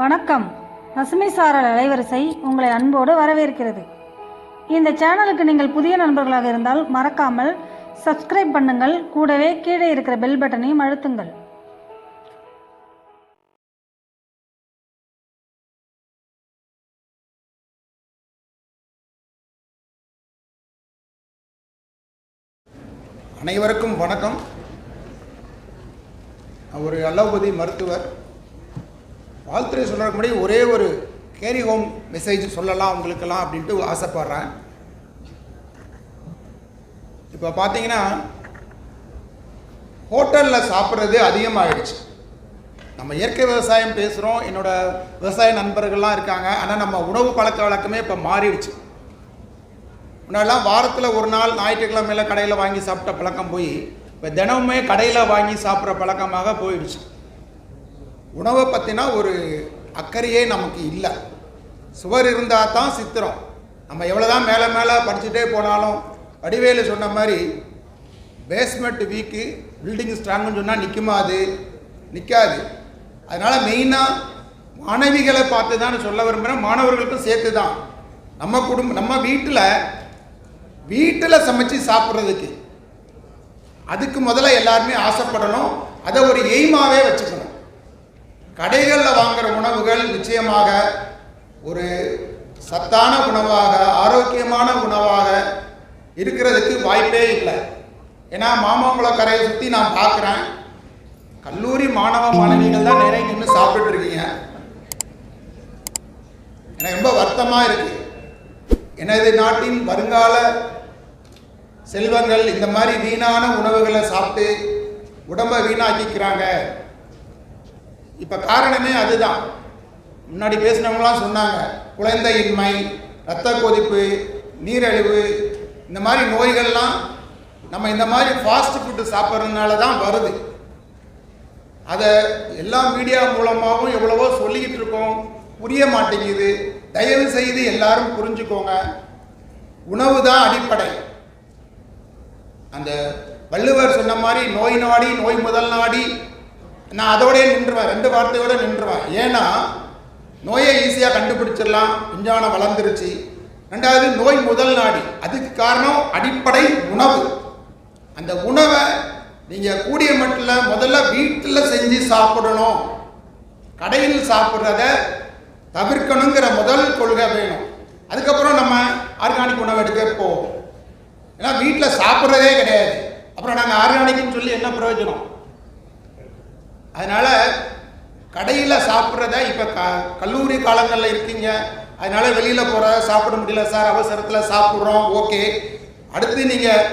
வணக்கம். பசுமை சாரல் அலைவரிசை உங்களை அன்போடு வரவேற்கிறது. இந்த சேனலுக்கு நீங்கள் புதிய நண்பர்களாக இருந்தால் மறக்காமல் சப்ஸ்கிரைப் பண்ணுங்கள். கூடவே கீழே இருக்கிற பெல் பட்டனையும் அழுத்துங்கள். அனைவருக்கும் வணக்கம். ஒரு அலோபதி மருத்துவர் வாழ்த்துறை சொல்கிறதுக்கு முன்னாடி ஒரே ஒரு கேரி ஹோம் மெசேஜ் சொல்லலாம் உங்களுக்கெல்லாம் அப்படின்ட்டு ஆசைப்படுறேன். இப்போ பார்த்தீங்கன்னா ஹோட்டலில் சாப்பிட்றது அதிகமாகிடுச்சு நம்ம இயற்கை விவசாயம் பேசுகிறோம் என்னோட விவசாய நண்பர்கள்லாம் இருக்காங்க ஆனால் நம்ம உணவு பழக்க வழக்கமே இப்போ மாறிடுச்சு. முன்னாடிலாம் வாரத்தில் ஒரு நாள் ஞாயிற்றுக்கிழமையில கடையில் வாங்கி சாப்பிட்ட பழக்கம் போய் இப்போ தினமுமே கடையில் வாங்கி சாப்பிட்ற பழக்கமாக போயிடுச்சு. உணவை பற்றினா ஒரு அக்கறையே நமக்கு இல்லை. சுவர் இருந்தால் தான் சித்திரம். நம்ம எவ்வளோ தான் மேலே மேலே படிச்சுட்டே போனாலும் வடிவேலு சொன்ன மாதிரி பேஸ்மெண்ட் வீக்கு பில்டிங் ஸ்ட்ராங்குன்னு சொன்னால் நிற்குமா அது? நிற்காது அதனால் மெயினாக மாணவிகளை பார்த்து தான் சொல்ல விரும்புகிறேன் மாணவர்களுக்கும் சேர்த்து தான் நம்ம குடும்பம் நம்ம வீட்டில் வீட்டில் சமைச்சு சாப்பிட்றதுக்கு அதுக்கு முதல்ல எல்லாருமே ஆசைப்படணும். அதை ஒரு எய்மாவே வச்சுக்கணும். கடைகளில் வாங்குற உணவுகள் நிச்சயமாக ஒரு சத்தான உணவாக ஆரோக்கியமான உணவாக இருக்கிறதுக்கு வாய்ப்பே இல்லை. ஏன்னா மாமாங்குளம் கரையை சுற்றி நான் பார்க்குறேன் கல்லூரி மாணவ மாணவிகள் தான் நிறைய நின்று சாப்பிட்டுட்டு இருக்கீங்க. எனக்கு ரொம்ப வருத்தமாக இருக்கு. எனது நாட்டின் வருங்கால செல்வங்கள் இந்த மாதிரி வீணான உணவுகளை சாப்பிட்டு உடம்பை வீணாக்கிக்கிறாங்க. இப்போ காரணமே அதுதான். முன்னாடி பேசினவங்களாம் சொன்னாங்க குழந்தையின்மை இரத்த கொதிப்பு நீரிழிவு இந்த மாதிரி நோய்கள்லாம் நம்ம இந்த மாதிரி ஃபாஸ்ட் ஃபுட்டு சாப்பிட்றதுனால தான் வருது. அதை எல்லா மீடியா மூலமாகவும் எவ்வளவோ சொல்லிக்கிட்டு இருக்கோம். புரிய மாட்டேங்குது. தயவு செய்து எல்லாரும் புரிஞ்சுக்கோங்க. உணவு தான் அடிப்படை. அந்த வள்ளுவர் சொன்ன மாதிரி நோய் நாடி நோய் முதல் நாடி நான் அதோடய நின்றுவேன் ரெண்டு வார்த்தையோட நின்றுவேன். ஏன்னா நோயை ஈஸியாக கண்டுபிடிச்சிடலாம். விஞ்ஞானம் வளர்ந்துருச்சு. ரெண்டாவது நோய் முதல் நாடி. அதுக்கு காரணம் அடிப்படை உணவு. அந்த உணவை நீங்கள் கூடிய மட்டில் முதல்ல வீட்டில் செஞ்சு சாப்பிடணும். கடையில் சாப்பிட்றத தவிர்க்கணுங்கிற முதல் கொள்கை வேணும். அதுக்கப்புறம் நம்ம ஆர்கானிக் உணவு எடுக்க போவோம். ஏன்னா வீட்டில் சாப்பிட்றதே கிடையாது. அப்புறம் நாங்கள் ஆர்கானிக்னு சொல்லி என்ன பிரயோஜனம்? அதனால் கடையில் சாப்பிட்றத இப்போ க கல்லூரி காலங்களில் இருக்கீங்க. அதனால் வெளியில் போகிற சாப்பிட முடியல சார் அவசரத்தில் சாப்பிட்றோம் ஓகே. அடுத்து நீங்கள்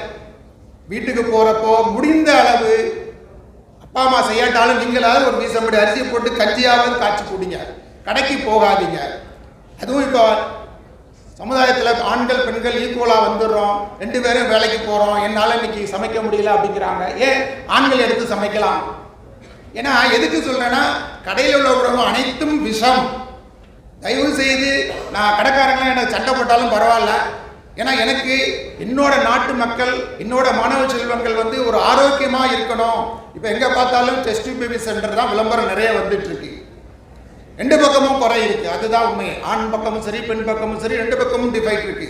வீட்டுக்கு போகிறப்போ முடிந்த அளவு அப்பா அம்மா செய்யாட்டாலும் நீங்களாவது ஒரு வீசம்படி அரிசி போட்டு கஞ்சியாவது காய்ச்சி கொடுங்க. கடைக்கு போகாதீங்க. அதுவும் இப்போ சமுதாயத்தில் ஆண்கள் பெண்கள் ஈக்குவலாக வந்துடுறோம். ரெண்டு பேரும் வேலைக்கு போகிறோம் என்னால் இன்னைக்கு சமைக்க முடியல அப்படிங்கிறாங்க. ஏன் ஆண்கள் எடுத்து சமைக்கலாம்? ஏன்னா எதுக்கு சொல்கிறேன்னா கடையில் உள்ள உணவு அனைத்தும் விஷம். தயவு செய்து நான் கடைக்காரங்களாம் எனக்கு சண்டை போட்டாலும் பரவாயில்ல. ஏன்னா எனக்கு என்னோட நாட்டு மக்கள் என்னோட மாணவ செல்வங்கள் வந்து ஒரு ஆரோக்கியமாக இருக்கணும். இப்போ எங்கே பார்த்தாலும் டெஸ்ட் பேபி சென்டர் தான் விளம்பரம் நிறைய வந்துட்டு இருக்கு ரெண்டு பக்கமும் குறை இருக்கு. அதுதான் உண்மை. ஆண் பக்கமும் சரி பெண் பக்கமும் சரி ரெண்டு பக்கமும் டிஃபைட் இருக்கு.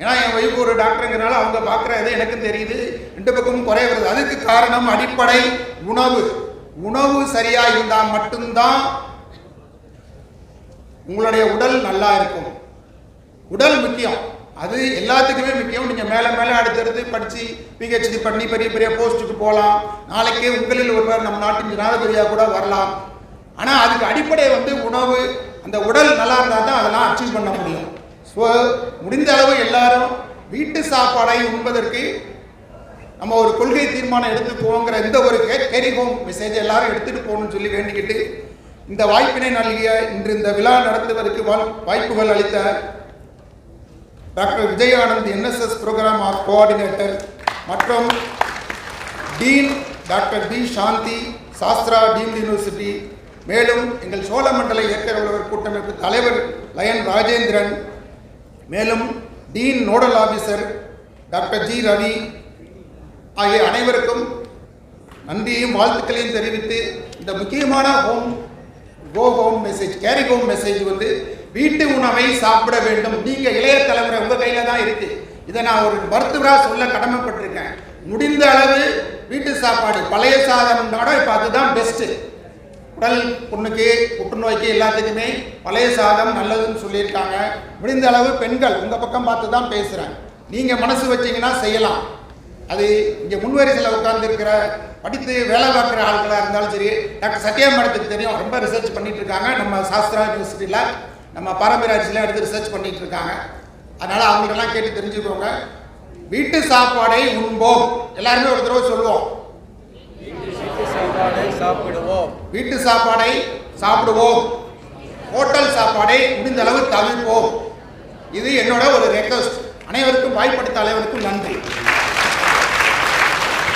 ஏன்னா என் ஒய்ஃப் ஒரு டாக்டருங்கிறனால அவங்க பார்க்குறது எனக்கும் தெரியுது. ரெண்டு பக்கமும் குறை வருது அதுக்கு காரணம் அடிப்படை உணவு. உணவு சரியா இருந்தால் மட்டும்தான் உங்களுடைய உடல் நல்லா இருக்கும். உடல் முக்கியம். அது எல்லாத்துக்குமே முக்கியம். நீங்கள் மேலே மேலே அடுத்தடுத்து படித்து பிஹெச்டி பண்ணி பெரிய பெரிய போஸ்ட்டுக்கு போகலாம் நாளைக்கே உங்களில் ஒருவர் நம்ம நாட்டின் ஜனாதிபதியாக கூட வரலாம். ஆனால் அதுக்கு அடிப்படை வந்து உணவு அந்த உடல் நல்லா இருந்தால் தான் அதெல்லாம் அச்சீவ் பண்ண முடியும். ஸோ முடிந்த அளவு எல்லாரும் வீட்டு சாப்பாடை உண்பதற்கு நம்ம ஒரு கொள்கை தீர்மானம் எடுத்துக்குவோங்கிற இந்த ஒரு கேரி ஹோம் மெசேஜ் எல்லாரும் எடுத்துகிட்டு போகணும்னு சொல்லி வேண்டிக்கிட்டு இந்த வாய்ப்பினை நல்கிய இன்று இந்த விழா நடத்துவதற்கு வாழ்- வாய்ப்புகள் அளித்த doctor Vijayanand NSS programme of coordinator மற்றும் dean doctor P Shanthi Sastra deemed university மேலும் எங்கள் சோழமண்டல இயக்க உழவர் கூட்டமைப்பு தலைவர் லயன் ராஜேந்திரன் மேலும் dean nodal officer doctor G Ravi ஆகிய அனைவருக்கும் நன்றியும் வாழ்த்துக்களையும் தெரிவித்து இந்த முக்கியமான home go home message carry home message வந்து வீட்டு உணவை சாப்பிட வேண்டும். நீங்கள் இளைய தலைமுறை உங்கள் கையில் தான் இருக்கு. இதை நான் ஒரு மருத்துவராக சொல்ல கடமைப்பட்டிருக்கேன். முடிந்த அளவு வீட்டு சாப்பாடு பழைய சாதம்னாட இப்போ அதுதான் பெஸ்ட்டு உடல் புண்ணுக்கு புற்றுநோய்க்கு எல்லாத்துக்குமே பழைய சாதம் நல்லதுன்னு சொல்லியிருக்காங்க. முடிந்த அளவு பெண்கள் உங்கள் பக்கம் பார்த்து தான் பேசுகிறேன் நீங்கள் மனசு வச்சீங்கன்னா செய்யலாம். அது இங்கே முன்வரிசையில் உட்கார்ந்துருக்கிற படித்து வேலை பார்க்குற ஆட்களாக இருந்தாலும் சரி டாக்டர் சத்யா மேடத்துக்கு தெரியும். ரொம்ப ரிசர்ச் பண்ணிட்டு இருக்காங்க நம்ம சாஸ்திரா யூனிவர்சிட்டியில் நம்ம பாரம்பரிய எடுத்து ரிசர்ச் பண்ணிட்டு இருக்காங்க அதனால் அவங்களெல்லாம் கேட்டு தெரிஞ்சுக்கோங்க. வீட்டு சாப்பாடை உண்போம். எல்லாருமே ஒரு தடவை சொல்லுவோம். சாப்பாடை சாப்பிடுவோம் வீட்டு சாப்பாடை சாப்பிடுவோம். ஹோட்டல் சாப்பாடை முடிந்த அளவு தவிர்ப்போம். இது என்னோட ஒரு ரெக்வஸ்ட் அனைவருக்கும் வாய்ப்படுத்த அனைவருக்கும் நன்றி.